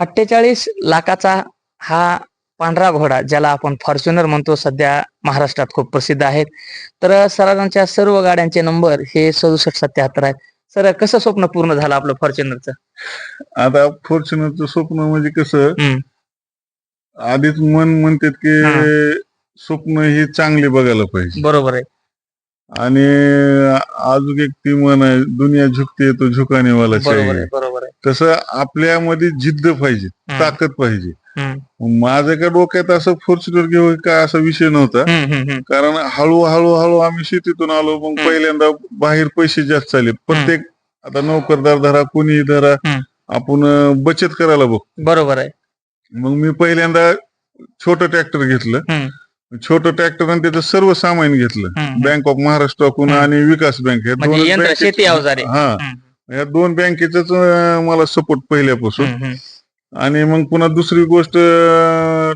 अठ्ठेचाळीस लाखाचा हा पांढरा घोडा ज्याला आपण फॉर्च्युनर म्हणतो सध्या महाराष्ट्रात खूप प्रसिद्ध आहेत. तर सरांच्या सर्व गाड्यांचे नंबर हे सदुसष्ट सत्याहत्तर आहेत. सर कसं स्वप्न पूर्ण झालं आपलं फॉर्च्युनरचं आता फॉर्च्युनरचं स्वप्न म्हणजे कसं. आधीच मन म्हणतात की. स्वप्न ही चांगली बघायला पाहिजे. बरोबर आहे. आणि अजून एक ती म्हण आहे दुनिया झुकते तो झुकाने वाला बरोबर आहे चाहिए बरोबर आहे तसं आपल्यामध्ये जिद्द पाहिजे हम्म. ताकद पाहिजे हम्म, माझ्या का डोक्यात असं फॉर्च्युनर घेऊ का असा विषय नव्हता हम्म, हम्म, हम्म. कारण हळूहळू हळू आम्ही शेतीतून आलो मग हम्म. पहिल्यांदा बाहेर पैसे जास्त चालले प्रत्येक आता नोकरदार धरा कोणी धरा हम्म. आपण अं, बचत करायला बघ बरोबर आहे मग मी पहिल्यांदा छोटं ट्रॅक्टर घेतलं हम्म. छोटं ट्रॅक्टर आणि त्याचं सर्व सामान घेतलं. बँक ऑफ महाराष्ट्राकडून. आणि विकास बँक या म्हणजे यंत्र बँकेचं- शेती अवजारे हा या दोन बँकेच मला सपोर्ट पहिल्यापासून हम्म, हम्म. आणि मग पुन्हा दुसरी गोष्ट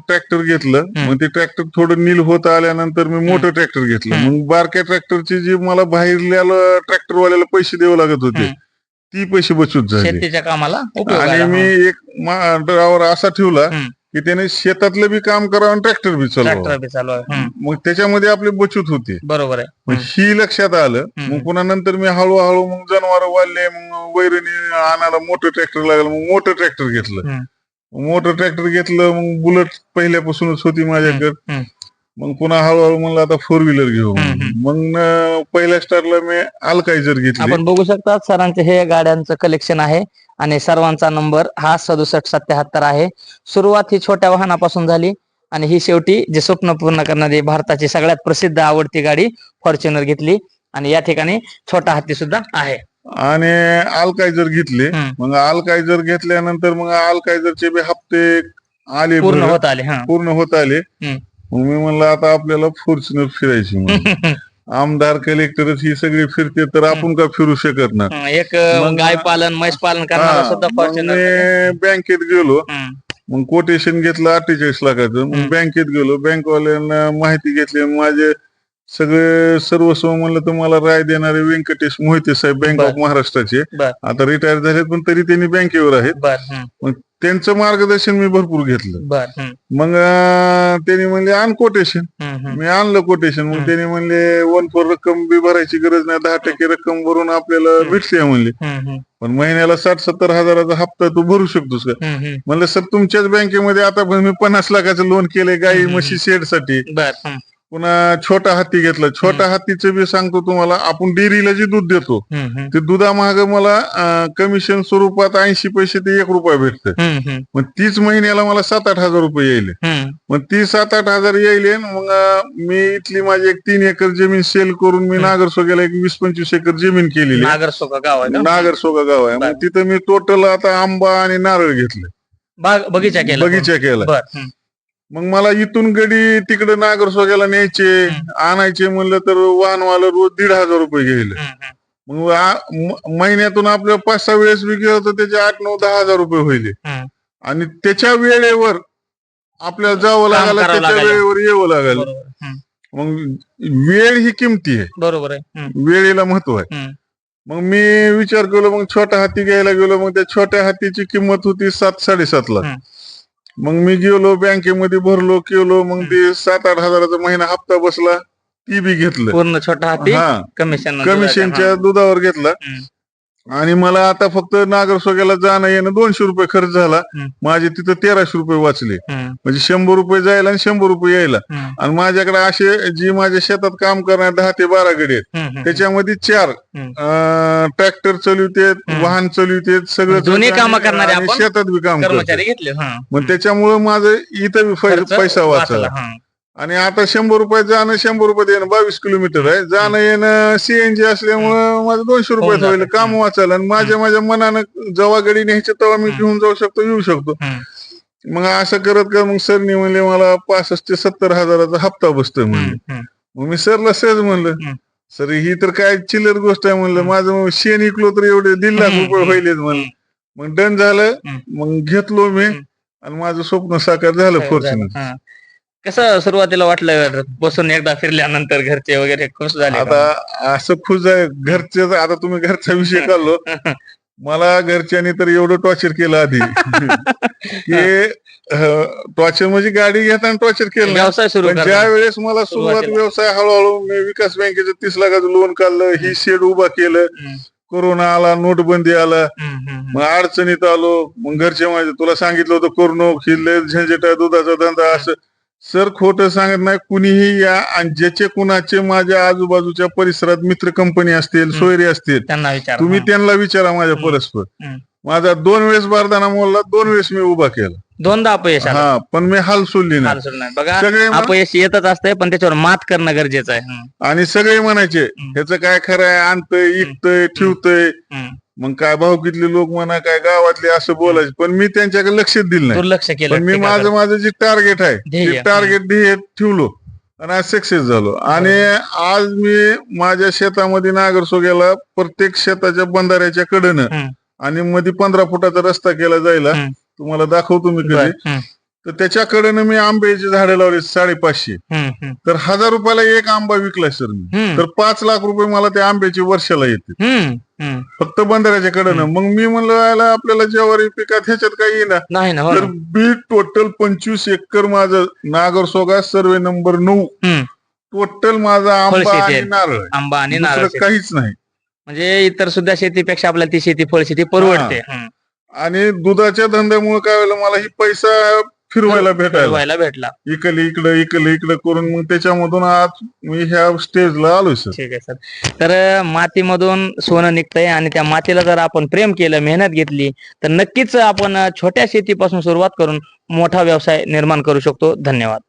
ट्रॅक्टर घेतलं हम्म. मग ते ट्रॅक्टर थोडं नील होत आल्यानंतर मी मोठं ट्रॅक्टर घेतलं हम्म. मग बारक्या ट्रॅक्टरचे जे मला बाहेरल्याला ट्रॅक्टरवाल्याला पैसे द्यावे लागत होते हम्म. ती पैसे बचत झाले शेतीच्या कामाला आणि मी. एक ड्रायव्हर असा ठेवला हम्म. की त्याने शेतातलं बी काम करावं आणि ट्रॅक्टर बी चालवावं. ट्रॅक्टर बी चालू आहे हम्म, मग त्याच्यामध्ये आपली बचत होते. बरोबर आहे. मग ही लक्षात आलं. मग पुन्हा नंतर मी हळूहळू मग जनावर वाढले मग वैरणी आणायला मोठं ट्रॅक्टर लागलं मग मोठं ट्रॅक्टर घेतलं. हम्म. मोठं ट्रॅक्टर घेतलं मग बुलेट पहिल्यापासूनच होती माझ्याकडे. हम्म. मग पुन्हा हळूहळू म्हणलं आता फोर व्हीलर घेऊ मग पहिल्या स्टारला मी अल्कायझर घेतली. आपण बघू शकता सरांचे हे गाड्यांचं कलेक्शन आहे आणि सर्वांचा नंबर हा सदुसष्ट सत्याहत्तर आहे. सुरुवात ही छोट्या वाहनापासून झाली आणि ही शेवटी जे स्वप्न पूर्ण करणारी भारताची सगळ्यात प्रसिद्ध आवडती गाडी फॉर्च्युनर घेतली आणि या ठिकाणी छोटा हत्ती सुद्धा आहे. आणि अल्कायझर घेतले. मग अल्कायझर घेतल्यानंतर मग अल्कायझरचे बी हप्ते आले पूर्ण. होत आले पूर्ण होत आले. मग मी म्हणलं आता आपल्याला फॉर्च्युनर फिरायची म्हणून. आमदार कलेक्टरच ही सगळी फिरते तर आपण का फिरू शकत नाही? एक गाय पालन म्हैस पालन करणारा सुद्धा फॉर्च्युनर बँकेत गेलो. मग कोटेशन घेतलं अठ्ठेचाळीस लाखाचं. मग बँकेत गेलो. बँकवाल्यांना माहिती घेतली. माझे सगळे सर्वस्व म्हणलं तर मला राय देणारे व्यंकटेश मोहिते साहेब बँक. ऑफ महाराष्ट्राचे बर. आता रिटायर झालेत पण तरी त्यांनी बँकेवर आहेत बर हम्म, त्यांचं मार्गदर्शन मी भरपूर घेतलं बर मग अं, त्यांनी म्हणले आण कोटेशन. मी आणलं कोटेशन मग. त्यांनी म्हणले वन फोर रक्कम बी भरायची गरज नाही दहा टक्के रक्कम भरून आपल्याला. भेटते म्हणले पण महिन्याला साठ सत्तर हजाराचा हप्ता तू भरू शकतोस का. म्हणलं सर तुमच्याच बँकेमध्ये आता पण मी पन्नास लाखाचं लोन केलंय गाई. म्हशी शेडसाठी बर हम्म, पुन्हा छोटा हत्ती घेतला. छोटा हत्तीचं बी सांगतो तुम्हाला आपण डेअरीला जे दूध देतो ते दुधामाग मला कमिशन स्वरूपात ऐंशी पैसे ते एक रुपया भेटतं मग तीच महिन्याला मला सात आठ हजार रुपये येईल. मग ती सात आठ हजार येईल मग मी इथली माझी एक तीन एकर जमीन सेल करून मी. नागरसोग्याला एक वीस पंचवीस एकर जमीन केलेली. आहे. नागरसोका गाव आहे नागरसोगा गाव आहे. मग तिथं मी टोटल आता आंबा आणि नारळ घेतलं. बाग बगीचा केला बगीचा केला. मग मला इथून गडी तिकडे नागरसोग्याला न्यायचे. आणायचे म्हणलं तर वाहनवाला रोज दीड हजार रुपये घेईल मग महिन्यातून आपल्या पाच सहा वेळेस गेलं तर त्याचे आठ नऊ दहा हजार रुपये होईल. आणि त्याच्या वेळेवर आपल्याला जावं लागलं त्याच्या. वेळेवर यावं लागेल. मग वेळ ही किमती आहे. बरोबर आहे. वेळेला महत्त्व आहे. मग मी विचार केलो मग छोटा हाती घ्यायला गेलो मग त्या छोट्या हातीची किंमत होती सात साडेसात लाख. मग मी गेलो बँकेमध्ये भरलो केलो मग ते सात आठ हजाराचा महिना हप्ता बसला ती बी घेतलं. पूर्ण छोटा हाती हा. कमिशन कमिशनच्या दुधावर घेतला. आणि मला आता फक्त नागरसोग्याला जाणं येणं दोनशे रुपये खर्च झाला. माझे तिथं तेराशे रुपये वाचले. म्हणजे शंभर रुपये जायला आणि शंभर रुपये यायला. आणि माझ्याकडे असे जी माझ्या शेतात काम करणारे दहा ते बारा गडी आहेत त्याच्यामध्ये चार. ट्रॅक्टर चालवतेत. वाहन चालवतेत सगळं कामं करणारे शेतात बी काम करतात हा. मग त्याच्यामुळे माझं इथं पैसा वाचला. आणि आता शंभर रुपये जाणं शंभर रुपये येणं बावीस किलोमीटर आहे जाणं येणं सीएनजी असल्यामुळं माझं दोनशे होऊन रुपये होईल. काम वाचायला आणि माझ्या माझ्या मनानं जेव्हा गडी न्यायचं तेव्हा मी. घेऊन जाऊ शकतो येऊ शकतो. मग असं करत करत मग सरनी म्हणले मला पासष्ट ते सत्तर हजाराचा हप्ता बसतोय म्हणले. मग मी सरला सहज म्हणलं. सर ही तर काय चिल्लर गोष्ट आहे म्हणलं. माझं मग शेण इकलो तर एवढे दीड लाख. रुपये होईलेच म्हणलं. मग डन झालं. मग घेतलो मी. आणि माझं स्वप्न साकार झालं फॉर्च्युनर. कसं सुरुवातीला वाटलं बसून एकदा फिरल्यानंतर घरचे वगैरे खुश झाले? आता असं खुश घरचे आता तुम्ही घरचा विषय काढलो. मला घरच्यांनी तर एवढं टॉर्चर केलं आधी. की टॉर्चर म्हणजे गाडी घेताना टॉर्चर केलं. व्यवसाय सुरू ज्या वेळेस मला सुरुवात. व्यवसाय हळूहळू मी विकास बँकेचं तीस लाखाचं लोन काढलं ही शेड उभा केलं. कोरोना आला नोटबंदी आला. मग अडचणीत आलो. मग घरचे माझे तुला सांगितलं होतं करू नको ही लय झंझट आहे दुधाचा धंदा असं. सर खोटं सांगत नाही. कुणीही या आणि ज्याचे कुणाचे माझ्या आजूबाजूच्या परिसरात मित्र कंपनी असतील सोयरे असतील त्यांना विचार. तुम्ही त्यांना विचारा माझ्या परस्पर. माझा दोन वेळेस बारदाना मोडला दोन वेळेस मी उभा केला. दोनदा अपयश आलं. हा पण मी हाल सोडली नाही. बघा सगळे म्हण- अपयश येतच असतंय पण त्याच्यावर मात करणं गरजेचं आहे. हम्म. आणि सगळे म्हणायचे ह्याचं काय खरं आहे? आणतंय इकतय ठेवतय. हम्म. मग काय भाऊकीतले लोक म्हणा काय गावातले असं बोलायचे पण मी त्यांच्याकडे लक्षच दिलं नाही दुर्लक्ष केलं पण मी माझं माझं जे टार्गेट आहे ध्येय. ते टार्गेट ध्येय ठेवलो आणि आज सक्सेस झालो आणि आज मी माझ्या शेतामध्ये नागरसोग्याला प्रत्येक शेताच्या बंधाऱ्याच्या कडेनं हम्म. आणि मध्ये पंधरा फुटाचा रस्ता केला जायला हम्म. तुम्हाला दाखवतो मी. कधी हम्म. तर त्याच्या कडेनं मी आंब्याची झाडं लावली साडेपाचशे हम्म. हम्म. तर हजार रुपयाला एक आंबा विकलाय सर मी हम्म. तर पाच लाख रुपये मला त्या आंब्याची वर्षाला येते हम्म. हम्म. फक्त बंधाऱ्याच्या कडेनं मग मी म्हणलं याला आपल्याला ज्वारी पिकात ह्याच्यात काही नाही ना हो तर. बी टोटल पंचवीस एकर माझं नागर सोगा सर्वे नंबर नऊ. टोटल माझा आंबा फळशेती आणि. नारळ. आंबा आणि नारळ. काहीच नाही म्हणजे इतर सुद्धा शेतीपेक्षा आपल्याला ती शेती फळ शेती परवडते. आणि दुधाच्या धंद्यामुळे काय व्हायला मला ही पैसा फिरवायला भेटायला. व्हायला भेटला. इकडे इकडे इकडे इकडे करून मग त्याच्यामधून आज मी ह्या स्टेजला आलोय सर ठीक आहे सर तर अं, मातीमधून सोनं निघतंय आणि त्या मातीला जर आपण प्रेम केलं मेहनत घेतली तर नक्कीच आपण अं, छोट्या शेतीपासून सुरुवात करून मोठा व्यवसाय निर्माण करू शकतो. धन्यवाद.